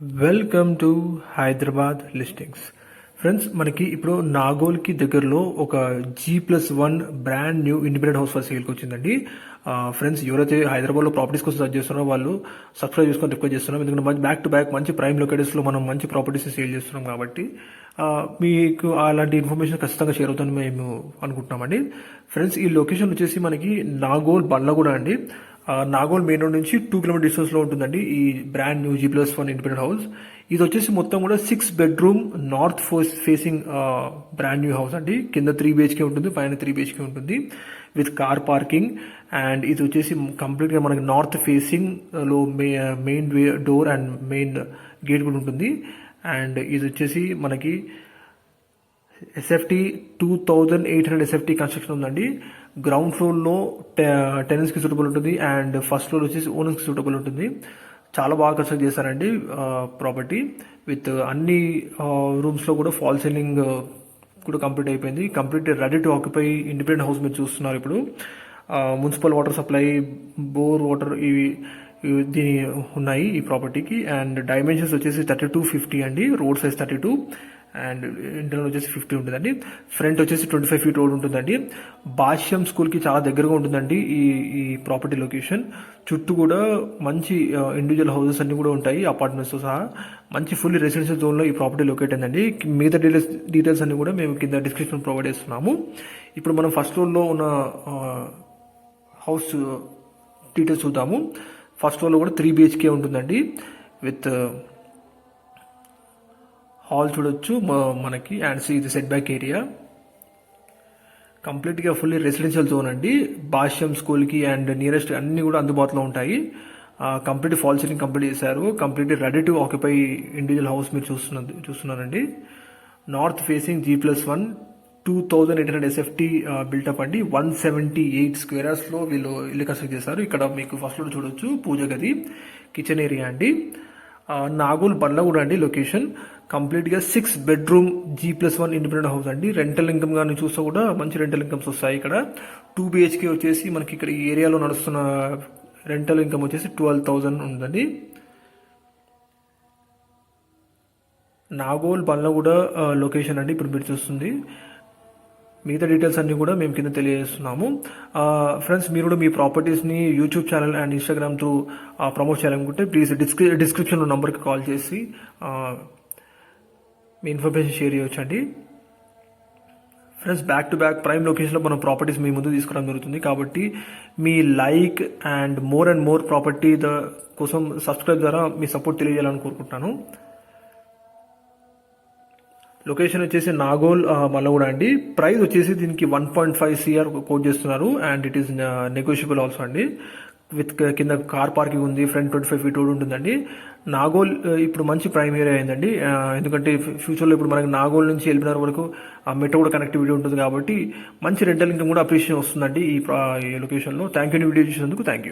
Welcome to Hyderabad listings friends మనకి ఇప్పుడు నాగోల్కి దగ్గరలో ఒక G plus one brand new independent house for సేల్కి వచ్చిందండి. ఫ్రెండ్స్ ఎవరైతే హైదరాబాద్లో ప్రాపర్టీస్ కోసం సర్చ్ చేస్తున్నారో వాళ్ళు సబ్స్క్రైబ్ చేసుకొని రిక్వెస్ట్ చేస్తున్నాం. ఎందుకంటే మంచి బ్యాక్ టు బ్యాక్ మంచి ప్రైమ్ లొకేటర్స్లో మనం మంచి ప్రాపర్టీస్ సేల్ చేస్తున్నాం కాబట్టి మీకు అలాంటి ఇన్ఫర్మేషన్ ఖచ్చితంగా షేర్ అవుతుందని మేము అనుకుంటున్నామండి. ఫ్రెండ్స్ ఈ లొకేషన్ వచ్చేసి మనకి నాగోల్ బండ్లగూడ అండి. నాగోల్ మెయిన్ రోడ్ నుంచి టూ కిలోమీటర్ డిస్టెన్స్లో ఉంటుందండి. ఈ brand new G plus one independent house ఇది వచ్చేసి మొత్తం కూడా six bedroom north force facing brand new house అండి. కింద త్రీ బిహెచ్కే ఉంటుంది పైన త్రీ బిహెచ్కే ఉంటుంది విత్ కార్ పార్కింగ్ అండ్ ఇది వచ్చేసి కంప్లీట్గా మనకి నార్త్ ఫేసింగ్లో main door and main gate కూడా ఉంటుంది. అండ్ ఇది వచ్చేసి మనకి SFT two thousand eight hundred SFT construction ఉందండి. గ్రౌండ్ ఫ్లోర్లో టెనెన్స్కి సూటబుల్ ఉంటుంది అండ్ ఫస్ట్ ఫ్లోర్ వచ్చేసి ఓనర్స్కి సూటబుల్ ఉంటుంది. చాలా బాగా కన్స్ట్రక్ట్ చేశారండి ప్రాపర్టీ విత్ అన్ని రూమ్స్లో కూడా ఫాల్ సీలింగ్ కూడా కంప్లీట్ అయిపోయింది. Complete ready to occupy independent house మీరు చూస్తున్నారు ఇప్పుడు. Municipal water supply bore water ఇవి ఇవి దీని ఉన్నాయి ఈ ప్రాపర్టీకి అండ్ డైమెన్షన్స్ వచ్చేసి థర్టీ టూ ఫిఫ్టీ అండి. Road size thirty two and internal వచ్చేసి ఫిఫ్టీ ఉంటుందండి. ఫ్రంట్ వచ్చేసి ట్వంటీ ఫైవ్ ఫీట్ రోడ్ ఉంటుందండి భాష్యం స్కూల్కి చాలా దగ్గరగా ఉంటుందండి ఈ ఈ ప్రాపర్టీ లొకేషన్ చుట్టూ కూడా మంచి ఇండివిజువల్ హౌసెస్ అన్నీ కూడా ఉంటాయి అపార్ట్మెంట్స్తో సహా. మంచి ఫుల్ రెసిడెన్షియల్ జోన్లో ఈ ప్రాపర్టీ లొకేట్ అయిందండి. మిగతా డీటెయిల్స్ డీటెయిల్స్ అన్నీ కూడా మేము కింద డిస్క్రిప్షన్ ప్రొవైడ్ చేస్తున్నాము. ఇప్పుడు మనం ఫస్ట్ ఫ్లోర్లో ఉన్న హౌస్ డీటెయిల్స్ చూద్దాము. ఫస్ట్ ఫ్లోర్లో కూడా త్రీ బిహెచ్కే ఉంటుందండి. విత్ హాల్ చూడొచ్చు. మనకి అండ్ సీ ఇది సెట్ బ్యాక్ ఏరియా కంప్లీట్గా ఫుల్లీ రెసిడెన్షియల్ జోన్ అండి. భాష్యం స్కూల్కి అండ్ నియరెస్ట్ అన్నీ కూడా అందుబాటులో ఉంటాయి. కంప్లీట్ ఫాల్ సీలింగ్ కంప్లీట్ చేశారు. Complete ready to occupy individual house మీరు చూస్తున్నది చూస్తున్నారండి. North facing G plus one two thousand eight hundred SFT built up అండి. వన్ సెవెంటీ ఎయిట్ స్క్వేర్స్లో వీళ్ళు ఇల్లు కన్స్ట్రక్ట్ చేశారు. ఇక్కడ మీకు ఫస్ట్ ఫ్లోర్ చూడొచ్చు. పూజ గది కిచెన్ ఏరియా అండి. నాగూల్ నాగోల్ బండ్లగూడ అండి లొకేషన్ కంప్లీట్గా six bedroom G plus one independent house అండి. రెంటల్ ఇన్కమ్ కానీ చూస్తే కూడా మంచి రెంటల్ ఇన్కమ్స్ వస్తాయి ఇక్కడ. టూ బిహెచ్కే వచ్చేసి మనకి ఇక్కడ ఈ ఏరియాలో నడుస్తున్న రెంటల్ ఇన్కమ్ వచ్చేసి ట్వెల్వ్ థౌజండ్ ఉందండి. నాగోల్ బండ్లగూడ లొకేషన్ అండి ఇప్పుడు మీరు చూస్తుంది. మిగతా డీటెయిల్స్ అన్నీ కూడా మేము కింద తెలియజేస్తున్నాము. ఫ్రెండ్స్ మీరు కూడా మీ ప్రాపర్టీస్ని YouTube channel and Instagram through promote చేయాలనుకుంటే ప్లీజ్ డిస్క్రి డిస్క్రిప్షన్లో నెంబర్కి కాల్ చేసి మీ ఇన్ఫర్మేషన్ షేర్ చేయొచ్చండి. Friends back to back prime లొకేషన్లో మనం ప్రాపర్టీస్ మీ ముందు తీసుకురావడం జరుగుతుంది. కాబట్టి మీ like and more and more property the కోసం సబ్స్క్రైబ్ ద్వారా మీ సపోర్ట్ తెలియజేయాలని కోరుకుంటున్నాను. లొకేషన్ వచ్చేసి నాగోల్ మల్లగూడ అండి. ప్రైస్ వచ్చేసి దీనికి one point five CR quote చేస్తున్నారు. And it is negotiable also అండి. విత్ కింద కార్ పార్కింగ్ ఉంది front twenty five feet road ఉంటుందండి. నాగోల్ ఇప్పుడు మంచి ప్రైమ్ ఏరియా అయిందండి. ఎందుకంటే ఫ్యూచర్లో ఇప్పుడు మనకి నాగోల్ నుంచి ఎల్బినార్ వరకు ఆ మెట్రో కూడా కనెక్టివిటీ ఉంటుంది కాబట్టి మంచి రెంటల్ ఇన్కమ్ కూడా అప్రిషియేషన్ వస్తుందండి ఈ ఈ లొకేషన్లో. థ్యాంక్ యూ వీడియో చూసినందుకు. Thank you.